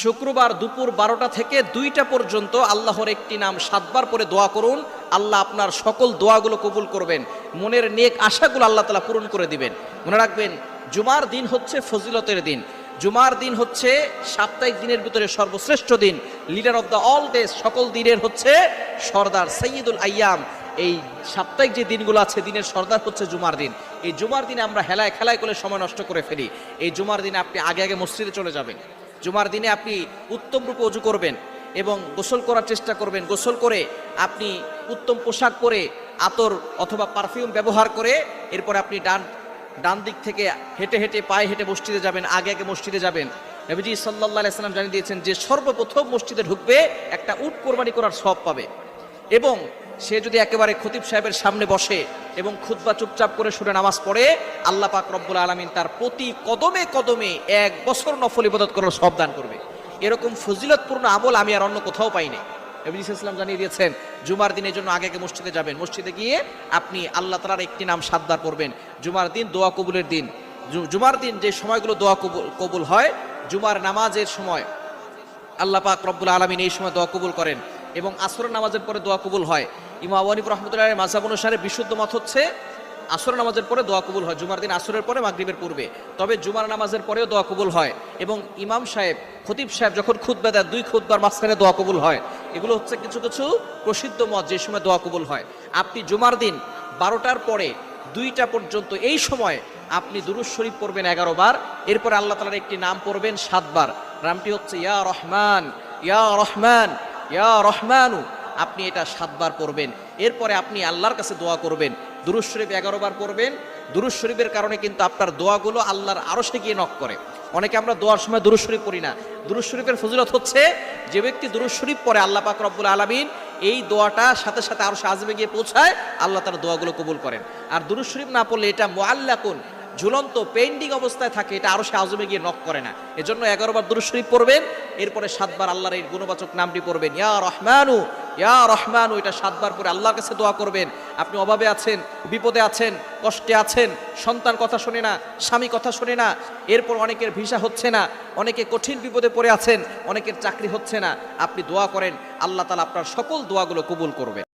শুক্রবার দুপুর বারোটা থেকে দুইটা পর্যন্ত আল্লাহর একটি নাম সাতবার পরে দোয়া করুন। আল্লাহ আপনার সকল দোয়াগুলো কবুল করবেন। মনের নেক আশাগুলো আল্লাহ তালা পূরণ করে দিবেন। মনে রাখবেন, জুমার দিন হচ্ছে ফজিলতের দিন। জুমার দিন হচ্ছে সাপ্তাহিক দিনের ভিতরে সর্বশ্রেষ্ঠ দিন। Leader of the all days সকল দিনের হচ্ছে সর্দার সৈয়দুল আয়াম। এই সাপ্তাহিক যে দিনগুলো আছে, দিনের সর্দার হচ্ছে জুমার দিন। এই জুমার দিনে আমরা হেলায় খেলায় করে সময় নষ্ট করে ফেলি। এই জুমার দিনে আপনি আগে আগে মসজিদে চলে যাবেন। জুমার দিনে আপনি উত্তম রূপে অজু করবেন এবং গোসল করার চেষ্টা করবেন। গোসল করে আপনি উত্তম পোশাক পরে আতর অথবা পারফিউম ব্যবহার করে এরপর আপনি ডান ডান দিক থেকে হেঁটে হেঁটে পায়ে হেঁটে মসজিদে যাবেন, আগে আগে মসজিদে যাবেন। নবীজি সাল্লাহ সাল্লাম জানিয়ে দিয়েছেন যে সর্বপ্রথম মসজিদে ঢুকবে একটা উট কোরবানি করার সব পাবে। এবং সে যদি একেবারে খতিব সাহেবের সামনে বসে এবং খুতবা চুপচাপ করে শুনে নামাজ পড়ে, আল্লাহ পাক রব্বুল আলমিন তার প্রতি কদমে কদমে এক বছর নফল ইবাদত করার সব দান করবে। এরকম ফজিলতপূর্ণ আমল আমি আর অন্য কোথাও পাইনি। নবী ইসলাম জানিয়ে দিয়েছেন, জুমার দিনের জন্য আগে মসজিদে যাবেন। মসজিদে গিয়ে আপনি আল্লাহ তালার একটি নাম সাতবার করবেন জুমার দিন দোয়া কবুলের দিন। জুমার দিন যে সময়গুলো দোয়া কবুল কবুল হয়, জুমার নামাজের সময় আল্লাহ পাক রব্বুল আলমিন এই সময় দোয়া কবুল করেন। এবং আসর নামাজের পরে দোয়া কবুল হয়। ইমা ওয়ানিব রহমতুল্লাহ মাজাব অনুসারে বিশুদ্ধ মত হচ্ছে আসর নামাজের পরে দোয়া কবুল হয়, জুমার দিন আসরের পরে মাগরিবের পূর্বে। তবে জুমার নামাজের পরেও দোয়া কবুল হয় এবং ইমাম সাহেব, খতিব সাহেব যখন খুতবা দেয় দুই খুতবার মাঝখানে দোয়া কবুল হয়। এগুলো হচ্ছে কিছু কিছু প্রসিদ্ধ মত যে সময় দোয়া কবুল হয়। আপনি জুমার দিন বারোটার পরে দুইটা পর্যন্ত এই সময় আপনি দুরুজ শরীফ পড়বেন এগারো বার। এরপরে আল্লাহ তালার একটি নাম পড়বেন সাতবার নামটি হচ্ছে, ইয়া রহমান ইয়া রহমান ইয়া রহমানু, আপনি এটা সাতবার পড়বেন। এরপরে আপনি আল্লাহর কাছে দোয়া করবেন। দুরুজ শরীফ এগারো বার পড়বেন। দুরুজ শরীফের কারণে কিন্তু আপনার দোয়াগুলো আল্লাহর আরও সে গিয়ে নক করে। অনেকে আমরা দোয়ার সময় দুরুজ শরীফ পড়ি না। দুরুজ শরীফের ফজিলত হচ্ছে, যে ব্যক্তি দুরুজ শরীফ পড়ে, আল্লাহ পাক রব্বুল আলমিন এই দোয়াটা সাথে সাথে আরও সে আজমে গিয়ে পৌঁছায়, আল্লাহ তার দোয়াগুলো কবুল করেন। আর দুরুজ শরীফ না পড়লে এটা মোয়াল্লাকুন ঝুলন্ত পেন্ডিং অবস্থায় থাকে, এটা আরও সে আজমে গিয়ে নক করে না। এজন্য এগারো বার দুরুজ শরীফ পড়বেন, এরপরে সাতবার আল্লাহর এই গুণবাচক নামটি পড়বেন। ইয়া রহমানু ইয়া রহমানু, এটা সাতবার পরে আল্লাহর কাছে দোয়া করবেন। আপনি অভাবে আছেন, বিপদে আছেন, কষ্টে আছেন, সন্তান কথা শোনে না, স্বামী কথা শোনে না, এরপর অনেকের ভিসা হচ্ছে না, অনেকে কঠিন বিপদে পড়ে আছেন, অনেকের চাকরি হচ্ছে না, আপনি দোয়া করেন, আল্লাহ তালা আপনার সকল দোয়াগুলো কবুল করবেন।